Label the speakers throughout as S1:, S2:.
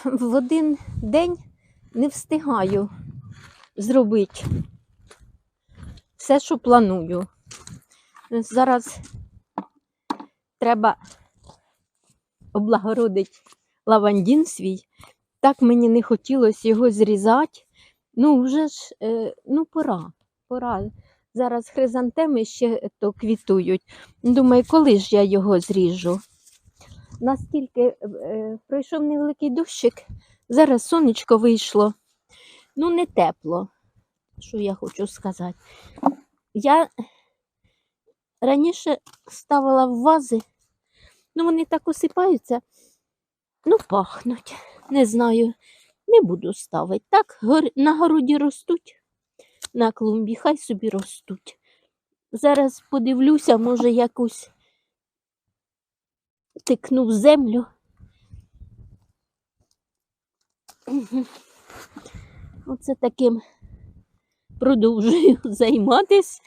S1: в один день не встигаю зробити все, що планую. Зараз треба облагородити лавандін свій. Так мені не хотілося його зрізати. Ну, вже ж, е, ну, пора, пора. Зараз хризантеми ще то квітують. Думаю, коли ж я його зріжу? Наскільки е, пройшов невеликий дощик, зараз сонечко вийшло. Ну, не тепло, що я хочу сказати. Я раніше ставила в вази, ну вони так осипаються, ну, пахнуть. Не знаю, не буду ставити. Так, на городі ростуть, на клумбі, хай собі ростуть. Зараз подивлюся, може, якусь тикну в землю. Оце таким продовжую займатись.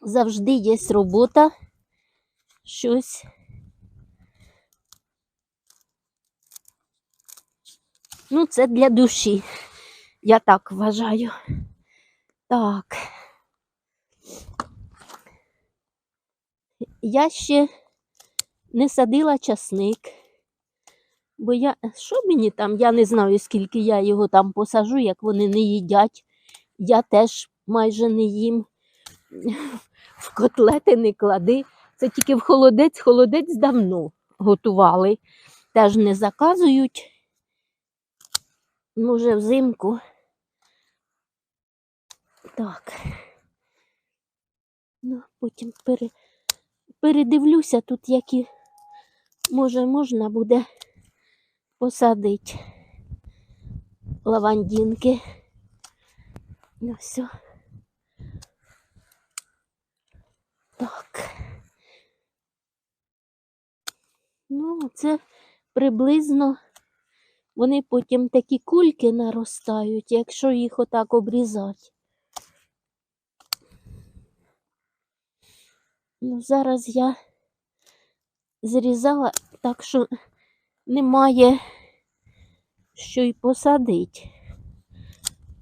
S1: Завжди є робота, щось. Ну, це для душі. Я так вважаю. Так. Я ще не садила часник, бо я. Що мені там? Я не знаю, скільки я його там посажу, як вони не їдять. Я теж майже не їм. В котлети не клади. Це тільки в холодець, холодець давно готували. Теж не заказують. Може, взимку. Так. Ну, потім пере, передивлюся тут, які, може, можна буде посадити лавандінки. Ну, все. Так. Ну, це приблизно вони потім такі кульки наростають, якщо їх отак обрізати. Ну, зараз я зрізала, так що немає що й посадити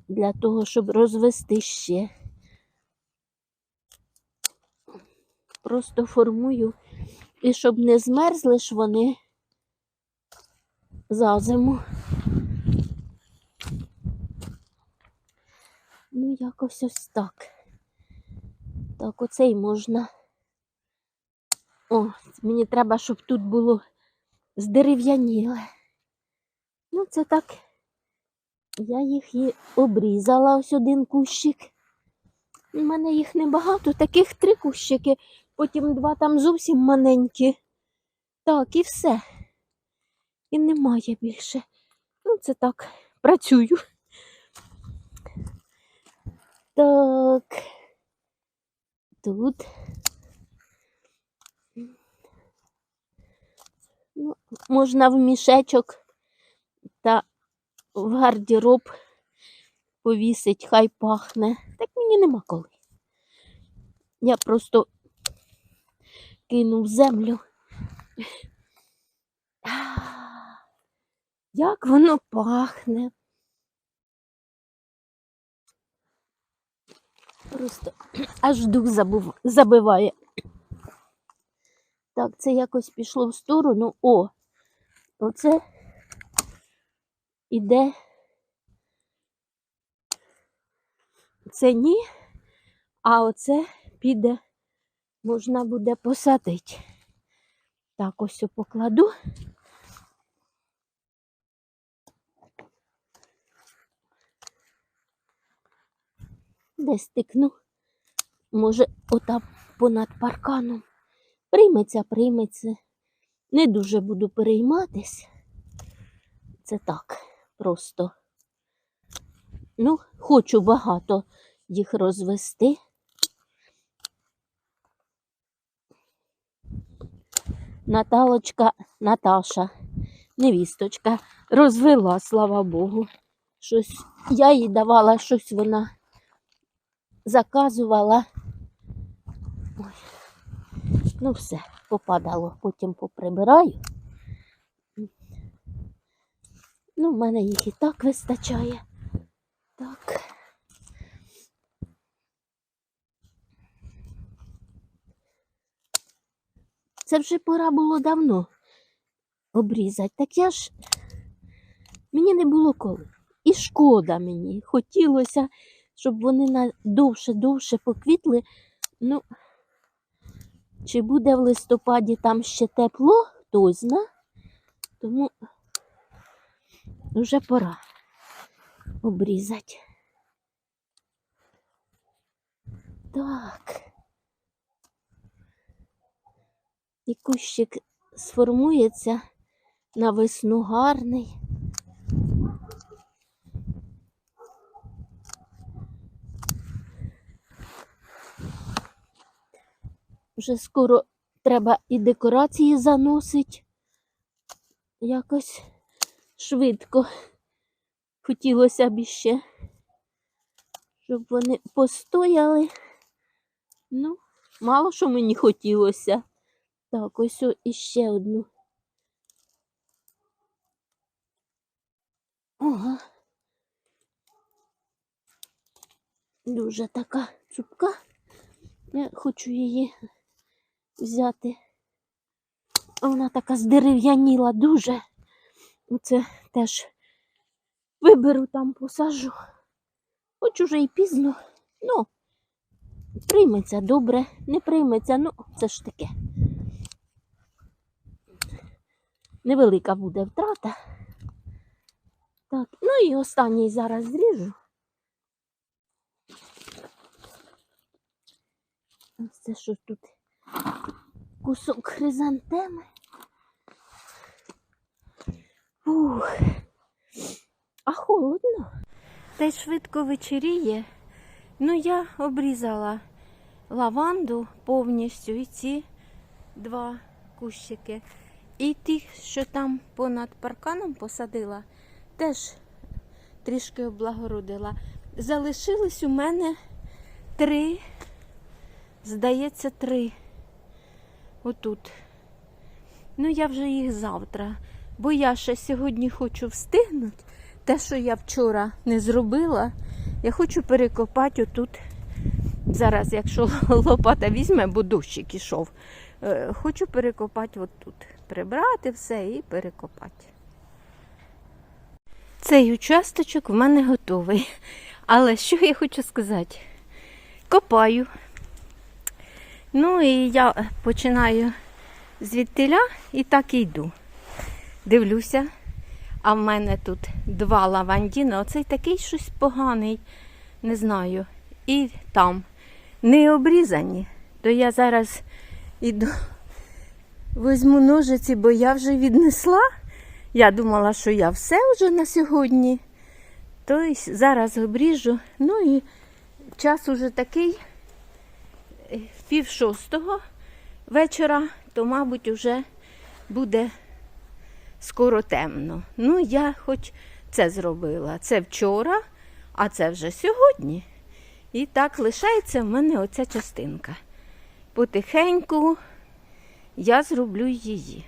S1: для того, щоб розвести ще. Просто формую, і щоб не змерзли ж вони за зиму. Ну, якось ось так. Так, оцей можна. О, мені треба, щоб тут було здерев'яніле. Ну, це так. Я їх і обрізала ось один кущик. У мене їх небагато, таких три кущики, потім два там зовсім маленькі. Так, і все. І немає більше. Ну, це так, працюю. Так. Тут. Можна в мішечок та в гардероб повісить, хай пахне. Так мені нема коли. Я просто кину в землю. Як воно пахне. Просто аж дух забиває. Так, це якось пішло в сторону. О, оце іде. Це ні, а оце піде, можна буде посадити. Так, ось покладу. Десь тикну. Може, отам понад парканом. Прийметься, прийметься. Не дуже буду перейматись. Це так, просто. Ну, хочу багато їх розвести. Наталочка, Наташа, невісточка, розвела, слава Богу. Щось я їй давала, щось вона заказувала. Ну, все, попадало, потім поприбираю. Ну, в мене їх і так вистачає. Так. Це вже пора було давно обрізати. Так я ж мені не було коли. І шкода мені. Хотілося, щоб вони довше-довше поквітли. Ну, чи буде в листопаді там ще тепло, хто зна. Тому вже пора обрізати. Так. І кущик сформується на весну гарний. Вже скоро треба і декорації заносить. Якось швидко. Хотілося б іще, щоб вони постояли. Ну, мало що мені хотілося. Так, ось іще одну. Ага. Дуже така цупка. Я хочу її взяти. Вона така здерев'яніла дуже. Оце теж виберу там, посажу. Хоч уже і пізно. Ну, прийметься добре, не прийметься, ну, це ж таке. Невелика буде втрата. Так, ну і останній зараз зріжу. Ось це що тут кусок хризантеми. Ух, а холодно. Та й швидко вечеріє. Ну, я обрізала лаванду повністю і ці два кущики. І ті, що там понад парканом посадила, теж трішки облагородила. Залишились у мене три, здається, три. Отут. Ну, я вже їх завтра, бо я ще сьогодні хочу встигнути. Те, що я вчора не зробила, я хочу перекопати отут. Зараз, якщо лопата візьме, бо дощик ішов, е, хочу перекопати отут. Прибрати все і перекопати. Цей участочок в мене готовий. Але що я хочу сказати? Копаю. Ну і я починаю звідтиля і так і йду. Дивлюся, а в мене тут два лавандіна. Оцей такий щось поганий, не знаю. І там не обрізані. То я зараз іду, візьму ножиці, бо я вже віднесла. Я думала, що я все вже на сьогодні. То зараз обріжу. Ну і час уже такий пів шостого вечора, то, мабуть, вже буде скоро темно. Ну, я хоч це зробила. Це вчора, а це вже сьогодні. І так лишається в мене оця частинка. Потихеньку я зроблю її.